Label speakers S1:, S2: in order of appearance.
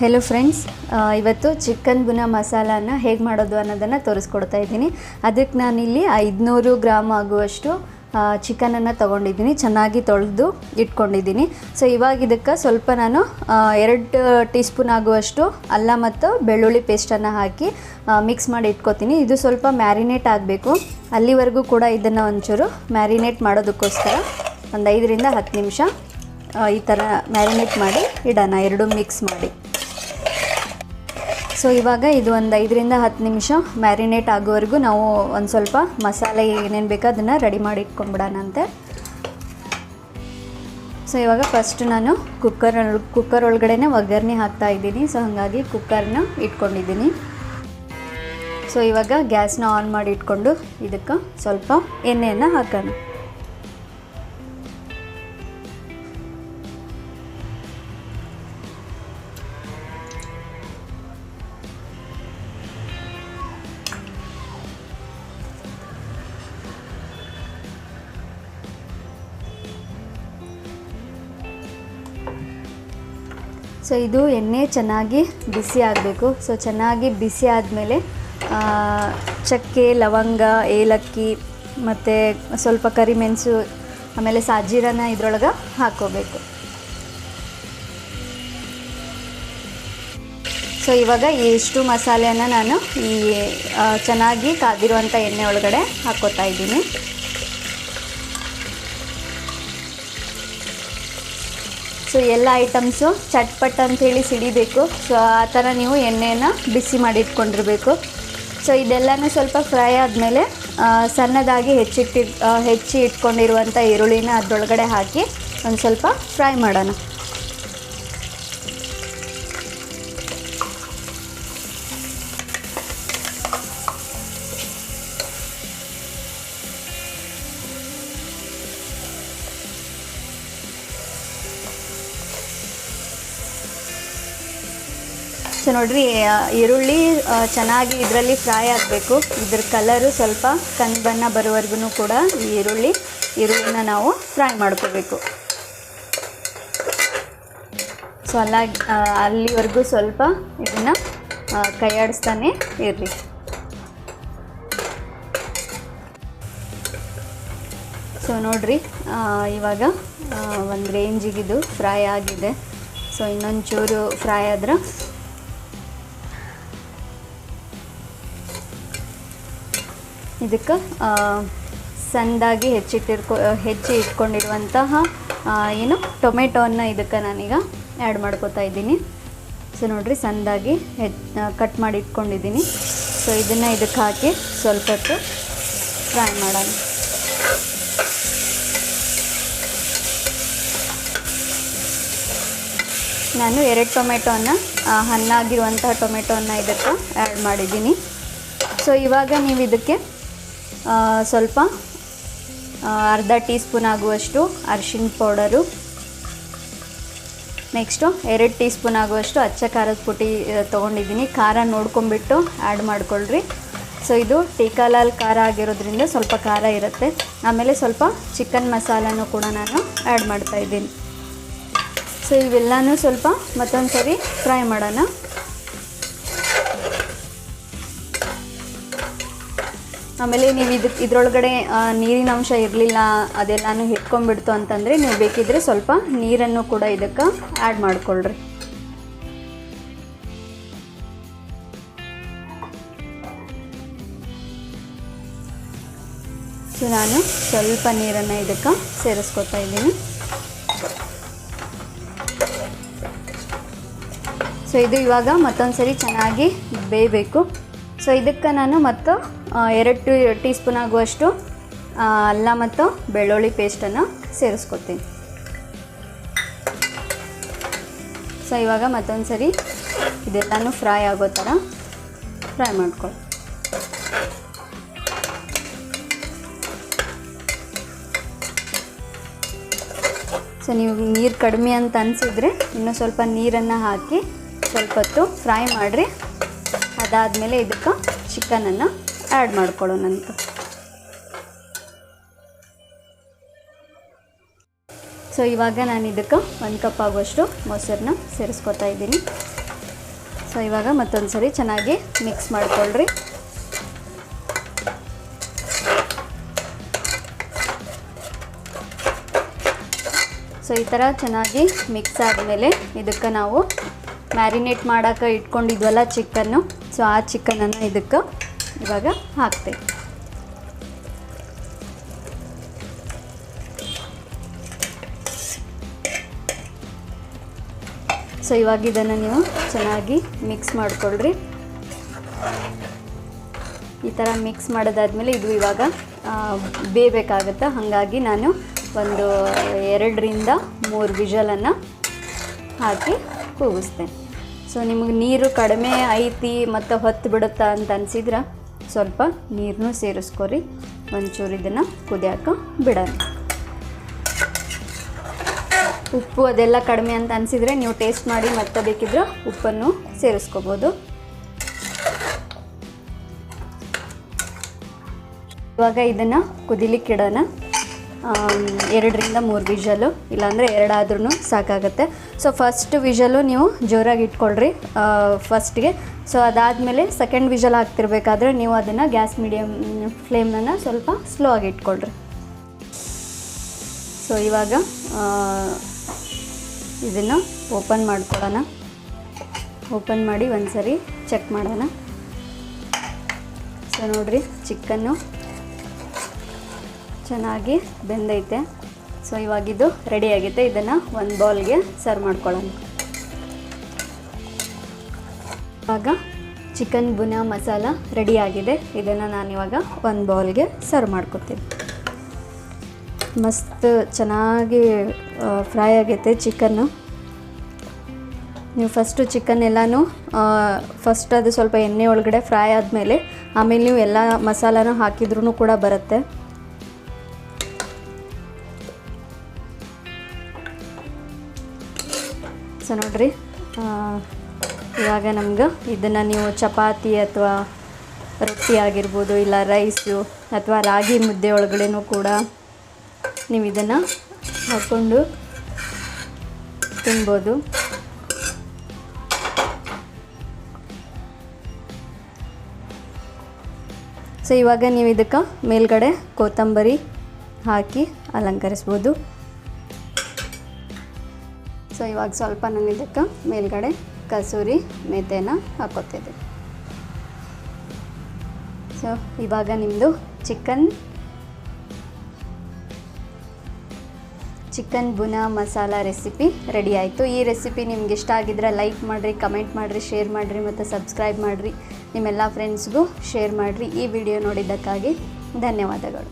S1: Hello friends ಇವತ್ತು chicken bhuna ಮಸಾಲಾನ ಹೇಗೆ ಮಾಡೋದು ಅನ್ನೋದನ್ನು ತೋರಿಸ್ಕೊಡ್ತಾ ಇದ್ದೀನಿ. ಅದಕ್ಕೆ ನಾನಿಲ್ಲಿ ಐದುನೂರು ಗ್ರಾಮ್ ಆಗುವಷ್ಟು ಚಿಕನನ್ನು ತೊಗೊಂಡಿದ್ದೀನಿ. ಚೆನ್ನಾಗಿ ತೊಳೆದು ಇಟ್ಕೊಂಡಿದ್ದೀನಿ. ಸೊ ಇವಾಗ ಇದಕ್ಕೆ ಸ್ವಲ್ಪ ನಾನು ಎರಡು ಟೀ ಸ್ಪೂನ್ ಆಗುವಷ್ಟು ಅಲ್ಲ ಮತ್ತು ಬೆಳ್ಳುಳ್ಳಿ ಪೇಸ್ಟನ್ನು ಹಾಕಿ ಮಿಕ್ಸ್ ಮಾಡಿ ಇಟ್ಕೊತೀನಿ. ಇದು ಸ್ವಲ್ಪ ಮ್ಯಾರಿನೇಟ್ ಆಗಬೇಕು. ಅಲ್ಲಿವರೆಗೂ ಕೂಡ ಇದನ್ನು ಒಂಚೂರು ಮ್ಯಾರಿನೇಟ್ ಮಾಡೋದಕ್ಕೋಸ್ಕರ ಒಂದು ಐದರಿಂದ ಹತ್ತು ನಿಮಿಷ ಈ ಥರ ಮ್ಯಾರಿನೇಟ್ ಮಾಡಿ ಇಡೋಣ. ಎರಡು ಮಿಕ್ಸ್ ಮಾಡಿ. ಸೊ ಇವಾಗ ಇದು ಒಂದು ಐದರಿಂದ ಹತ್ತು ನಿಮಿಷ ಮ್ಯಾರಿನೇಟ್ ಆಗೋವರೆಗೂ ನಾವು ಒಂದು ಸ್ವಲ್ಪ ಮಸಾಲೆ ಏನೇನು ಬೇಕೋ ಅದನ್ನು ರೆಡಿ ಮಾಡಿ ಇಟ್ಕೊಂಡ್ಬಿಡೋಣಂತೆ ಸೊ ಇವಾಗ ಫಸ್ಟ್ ನಾನು ಕುಕ್ಕರ್ ಕುಕ್ಕರ್ ಒಳಗಡೆ ಒಗ್ಗರಣೆ ಹಾಕ್ತಾ ಇದ್ದೀನಿ. ಸೊ ಹಾಗಾಗಿ ಕುಕ್ಕರ್ನ ಇಟ್ಕೊಂಡಿದ್ದೀನಿ. ಸೊ ಇವಾಗ ಗ್ಯಾಸ್ನ ಆನ್ ಮಾಡಿ ಇಟ್ಕೊಂಡು ಇದಕ್ಕೆ ಸ್ವಲ್ಪ ಎಣ್ಣೆಯನ್ನು ಹಾಕೋಣ. ಸೊ ಇದು ಎಣ್ಣೆ ಚೆನ್ನಾಗಿ ಬಿಸಿ ಆಗಬೇಕು. ಸೊ ಚೆನ್ನಾಗಿ ಬಿಸಿ ಆದಮೇಲೆ ಚಕ್ಕೆ, ಲವಂಗ, ಏಲಕ್ಕಿ, ಮತ್ತು ಸ್ವಲ್ಪ ಕರಿಮೆಣಸು ಆಮೇಲೆ ಸಾಜೀರನ ಇದ್ರೊಳಗೆ ಹಾಕ್ಕೋಬೇಕು. ಸೊ ಇವಾಗ ಇಷ್ಟು ಮಸಾಲೆಯನ್ನು ನಾನು ಈ ಚೆನ್ನಾಗಿ ಕಾದಿರುವಂಥ ಎಣ್ಣೆ ಒಳಗಡೆ ಹಾಕೋತಾ ಇದ್ದೀನಿ. ಸೊ ಎಲ್ಲ ಐಟಮ್ಸು ಚಟ್ಪಟ್ ಅಂಥೇಳಿ ಸಿಡಿಬೇಕು. ಸೊ ಆ ಥರ ನೀವು ಎಣ್ಣೆನ ಬಿಸಿ ಮಾಡಿ ಇಟ್ಕೊಂಡಿರ್ಬೇಕು ಸೊ ಇದೆಲ್ಲನೂ ಸ್ವಲ್ಪ ಫ್ರೈ ಆದಮೇಲೆ ಸಣ್ಣದಾಗಿ ಹೆಚ್ಚಿಟ್ಟಿ ಹೆಚ್ಚಿ ಇಟ್ಕೊಂಡಿರುವಂಥ ಈರುಳ್ಳಿನ ಅದರೊಳಗಡೆ ಹಾಕಿ ಒಂದು ಸ್ವಲ್ಪ ಫ್ರೈ ಮಾಡೋಣ. ಸೊ ನೋಡಿರಿ ಈರುಳ್ಳಿ ಚೆನ್ನಾಗಿ ಇದರಲ್ಲಿ ಫ್ರೈ ಆಗಬೇಕು. ಇದ್ರ ಕಲರು ಸ್ವಲ್ಪ ಬಣ್ಣ ಬರೋವರೆಗೂ ಕೂಡ ಈ ಈರುಳ್ಳಿ, ಈರುಳ್ಳಿನ ನಾವು ಫ್ರೈ ಮಾಡ್ಕೋಬೇಕು. ಸೊ ಅಲ್ಲ ಅಲ್ಲಿವರೆಗೂ ಸ್ವಲ್ಪ ಇದನ್ನು ಕೈಯಾಡಿಸ್ತಾನೆ ಇರ್ರಿ. ಸೊ ನೋಡ್ರಿ ಇವಾಗ ಒಂದು ರೇಂಜಿಗಿದು ಫ್ರೈ ಆಗಿದೆ. ಸೊ ಇನ್ನೊಂದು ಚೂರು ಫ್ರೈ ಆದ್ರೆ ಇದಕ್ಕೆ ಸಣ್ಣದಾಗಿ ಹೆಚ್ಚಿಟ್ಟಿರ್ಕೊ, ಹೆಚ್ಚಿ ಇಟ್ಕೊಂಡಿರುವಂತಹ ಏನು ಟೊಮೆಟೊವನ್ನು ಇದಕ್ಕೆ ನಾನೀಗ ಆ್ಯಡ್ ಮಾಡ್ಕೋತಾ ಇದ್ದೀನಿ. ಸೊ ನೋಡಿರಿ ಸಣ್ಣದಾಗಿ ಹೆಚ್ ಕಟ್ ಮಾಡಿ ಇಟ್ಕೊಂಡಿದ್ದೀನಿ. ಸೊ ಇದನ್ನು ಇದಕ್ಕೆ ಹಾಕಿ ಸ್ವಲ್ಪ ಹೊತ್ತು ಫ್ರೈ ಮಾಡೋಣ. ನಾನು ಎರಡು ಟೊಮೆಟೊನ ಹಣ್ಣಾಗಿರುವಂತಹ ಟೊಮೆಟೊನ ಇದಕ್ಕೆ ಆ್ಯಡ್ ಮಾಡಿದ್ದೀನಿ. ಸೊ ಇವಾಗ ನೀವು ಇದಕ್ಕೆ ಸ್ವಲ್ಪ ಅರ್ಧ ಟೀ ಸ್ಪೂನ್ ಆಗುವಷ್ಟು ಅರಿಶಿಣ ಪೌಡರು. ನೆಕ್ಸ್ಟು ಎರಡು ಟೀ ಸ್ಪೂನ್ ಆಗುವಷ್ಟು ಅಚ್ಚ ಖಾರದ ಪುಡಿ ತೊಗೊಂಡಿದ್ದೀನಿ. ಖಾರ ನೋಡ್ಕೊಂಬಿಟ್ಟು ಆ್ಯಡ್ ಮಾಡ್ಕೊಳ್ರಿ. ಸೊ ಇದು ಟೀಕಾಲಾಲ್ ಖಾರ ಆಗಿರೋದ್ರಿಂದ ಸ್ವಲ್ಪ ಖಾರ ಇರುತ್ತೆ. ಆಮೇಲೆ ಸ್ವಲ್ಪ ಚಿಕನ್ ಮಸಾಲನೂ ಕೂಡ ನಾನು ಆ್ಯಡ್ ಮಾಡ್ತಾಯಿದ್ದೀನಿ ಸೊ ಇವೆಲ್ಲನೂ ಸ್ವಲ್ಪ ಮತ್ತೊಂದು ಸರಿ ಫ್ರೈ ಮಾಡೋಣ. ಆಮೇಲೆ ನೀವು ಇದಕ್ಕೆ ಇದರೊಳಗಡೆ ನೀರಿನ ಅಂಶ ಇರಲಿಲ್ಲ, ಅದೆಲ್ಲನೂ ಹಿಡ್ಕೊಂಡ್ಬಿಡ್ತು ಅಂತಂದರೆ ನೀವು ಬೇಕಿದ್ರೆ ಸ್ವಲ್ಪ ನೀರನ್ನು ಕೂಡ ಇದಕ್ಕೆ ಆ್ಯಡ್ ಮಾಡಿಕೊಳ್ಳ್ರಿ ಸೊ ನಾನು ಸ್ವಲ್ಪ ನೀರನ್ನು ಇದಕ್ಕೆ ಸೇರಿಸ್ಕೊತಾ ಇದ್ದೀನಿ. ಸೊ ಇದು ಇವಾಗ ಮತ್ತೊಂದು ಸರಿ ಚೆನ್ನಾಗಿ ಬೇಯಬೇಕು. ಸೊ ಇದಕ್ಕೆ ನಾನು ಮತ್ತು ಎರಡು ಟೀ ಟೀ ಸ್ಪೂನ್ ಆಗುವಷ್ಟು ಅಲ್ಲ ಮತ್ತು ಬೆಳ್ಳುಳ್ಳಿ ಪೇಸ್ಟನ್ನು ಸೇರಿಸ್ಕೊತೀನಿ. ಸೊ ಇವಾಗ ಮತ್ತೊಂದು ಸರಿ ಇದೆಲ್ಲನೂ ಫ್ರೈ ಆಗೋ ಥರ ಫ್ರೈ ಮಾಡ್ಕೊಳ್ಳಿ. ಸೊ ನೀವು ನೀರು ಕಡಿಮೆ ಅಂತ ಅನಿಸಿದ್ರೆ ಇನ್ನೂ ಸ್ವಲ್ಪ ನೀರನ್ನು ಹಾಕಿ ಸ್ವಲ್ಪ ಹೊತ್ತು ಫ್ರೈ ಮಾಡಿರಿ. ಅದಾದಮೇಲೆ ಇದಕ್ಕೆ ಚಿಕನನ್ನು ಆ್ಯಡ್ ಮಾಡ್ಕೊಳ್ಳೋಣಂತ ಸೊ, ಇವಾಗ ನಾನು ಇದಕ್ಕೆ ಒಂದು ಕಪ್ ಆಗುವಷ್ಟು ಮೊಸರನ್ನ ಸೇರಿಸ್ಕೊತಾ ಇದ್ದೀನಿ. ಸೊ, ಇವಾಗ ಮತ್ತೊಂದು ಸರಿ ಚೆನ್ನಾಗಿ ಮಿಕ್ಸ್ ಮಾಡಿಕೊಳ್ಳ್ರಿ ಸೊ, ಈ ಥರ ಚೆನ್ನಾಗಿ ಮಿಕ್ಸ್ ಆದಮೇಲೆ ಇದಕ್ಕೆ ನಾವು ಮ್ಯಾರಿನೇಟ್ ಮಾಡೋಕೆ ಇಟ್ಕೊಂಡಿದ್ವಲ್ಲ ಚಿಕನ್ನು ಸೊ ಆ ಚಿಕನನ್ನು ಇದಕ್ಕೆ ಇವಾಗ ಹಾಕ್ತೇವೆ. ಸೊ ಇವಾಗ ಇದನ್ನು ನೀವು ಚೆನ್ನಾಗಿ ಮಿಕ್ಸ್ ಮಾಡಿಕೊಳ್ಳ್ರಿ ಈ ಥರ ಮಿಕ್ಸ್ ಮಾಡೋದಾದ್ಮೇಲೆ ಇದು ಇವಾಗ ಬೇಯಬೇಕಾಗತ್ತೆ? ಹಾಗಾಗಿ ನಾನು ಒಂದು ಎರಡರಿಂದ ಮೂರು ವಿಜಲನ್ನು ಹಾಕಿ ಕೂಗಿಸ್ತೇನೆ. ಸೊ ನಿಮಗೆ ನೀರು ಕಡಿಮೆ ಐತಿ ಮತ್ತು ಹೊತ್ತು ಬಿಡುತ್ತ ಅಂತ ಅನಿಸಿದ್ರೆ ಸ್ವಲ್ಪ ನೀರನ್ನು ಸೇರಿಸ್ಕೊರಿ. ಒಂಚೂರು ಇದನ್ನು ಕುದಿಯೋಕೆ ಬಿಡೋಣ. ಉಪ್ಪು ಅದೆಲ್ಲ ಕಡಿಮೆ ಅಂತ ಅನಿಸಿದರೆ ನೀವು ಟೇಸ್ಟ್ ಮಾಡಿ ಮತ್ತೆ ಬೇಕಿದ್ರೆ ಉಪ್ಪನ್ನು ಸೇರಿಸ್ಕೋಬೋದು. ಇವಾಗ ಇದನ್ನು ಕುದಿಲಿಕ್ಕೆ ಇಡೋಣ ಆಮ್, ಎರಡರಿಂದ ಮೂರು ವಿಷಲು, ಇಲ್ಲಾಂದರೆ ಎರಡಾದ್ರೂ ಸಾಕಾಗುತ್ತೆ. ಸೊ ಫಸ್ಟ್ ವಿಷಲು ನೀವು ಜೋರಾಗಿ ಇಟ್ಕೊಳ್ರಿ ಫಸ್ಟ್ಗೆ ಸೊ ಅದಾದಮೇಲೆ ಸೆಕೆಂಡ್ ವಿಷಲ್ ಹಾಕ್ತಿರ್ಬೇಕಾದ್ರೆ ನೀವು ಅದನ್ನು ಗ್ಯಾಸ್ ಮೀಡಿಯಮ್ ಫ್ಲೇಮನ್ನು ಸ್ವಲ್ಪ ಸ್ಲೋ ಆಗಿ ಇಟ್ಕೊಳ್ರಿ. ಸೊ ಇವಾಗ ಇದನ್ನು ಓಪನ್ ಮಾಡ್ಕೊಳ್ಳೋಣ ಓಪನ್ ಮಾಡಿ ಒಂದು ಸರಿ ಚೆಕ್ ಮಾಡೋಣ. ಸೊ ನೋಡಿರಿ ಚಿಕನ್ನು ಚೆನ್ನಾಗಿ ಬೆಂದೈತೆ. ಸೊ ಇವಾಗಿದ್ದು ರೆಡಿ ಆಗೈತೆ ಇದನ್ನು ಒಂದು ಬೌಲ್ಗೆ ಸರ್ವ್ ಮಾಡ್ಕೊಳ್ಳೋಣ. ಇವಾಗ ಚಿಕನ್ ಬುನಾ ಮಸಾಲ ರೆಡಿ ಆಗಿದೆ. ಇದನ್ನು ನಾನಿವಾಗ ಒಂದು ಬೌಲ್ಗೆ ಸರ್ವ್ ಮಾಡ್ಕೊತೀನಿ. ಮಸ್ತ್ ಚೆನ್ನಾಗಿ ಫ್ರೈ ಆಗೈತೆ ಚಿಕನ್ನು ನೀವು ಫಸ್ಟು ಚಿಕನ್ ಎಲ್ಲನೂ ಫಸ್ಟ್ ಅದು ಸ್ವಲ್ಪ ಎಣ್ಣೆ ಒಳಗಡೆ ಫ್ರೈ ಆದಮೇಲೆ ಆಮೇಲೆ ನೀವು ಎಲ್ಲ ಮಸಾಲನೂ ಹಾಕಿದ್ರೂ ಕೂಡ ಬರುತ್ತೆ. ನೋಡ್ರಿ. ಇವಾಗ ನಮ್ಗೆ ಇದನ್ನು ನೀವು ಚಪಾತಿ ಅಥವಾ ರೊಟ್ಟಿ ಆಗಿರ್ಬೋದು ಇಲ್ಲ ರೈಸು ಅಥವಾ ರಾಗಿ ಮುದ್ದೆ ಒಳಗಡೆನೂ ಕೂಡ ನೀವು ಇದನ್ನು ಹಾಕ್ಕೊಂಡು ತಿನ್ಬೋದು. ಸೊ ಇವಾಗ ನೀವು ಇದಕ್ಕೆ ಮೇಲ್ಗಡೆ ಕೊತ್ತಂಬರಿ ಹಾಕಿ ಅಲಂಕರಿಸ್ಬೋದು. ಸೊ ಇವಾಗ ಸ್ವಲ್ಪ ನಾನು ಇದಕ್ಕೆ ಮೇಲ್ಗಡೆ ಕಸೂರಿ ಮೆಂತೆನ ಹಾಕೋತಿದ್ದೆ. ಸೊ ಇವಾಗ ನಿಮ್ಮದು chicken chicken bhuna masala recipe ready ಆಯಿತು. ಈ ರೆಸಿಪಿ ನಿಮ್ಗೆ ಇಷ್ಟ ಆಗಿದ್ರೆ ಲೈಕ್ ಮಾಡಿರಿ, ಕಮೆಂಟ್ ಮಾಡಿರಿ, ಶೇರ್ ಮಾಡಿರಿ ಮತ್ತು ಸಬ್ಸ್ಕ್ರೈಬ್ ಮಾಡಿರಿ. ನಿಮ್ಮೆಲ್ಲ ಫ್ರೆಂಡ್ಸ್ಗೂ ಶೇರ್ ಮಾಡಿರಿ. ಈ ವಿಡಿಯೋ ನೋಡಿದ್ದಕ್ಕಾಗಿ ಧನ್ಯವಾದಗಳು.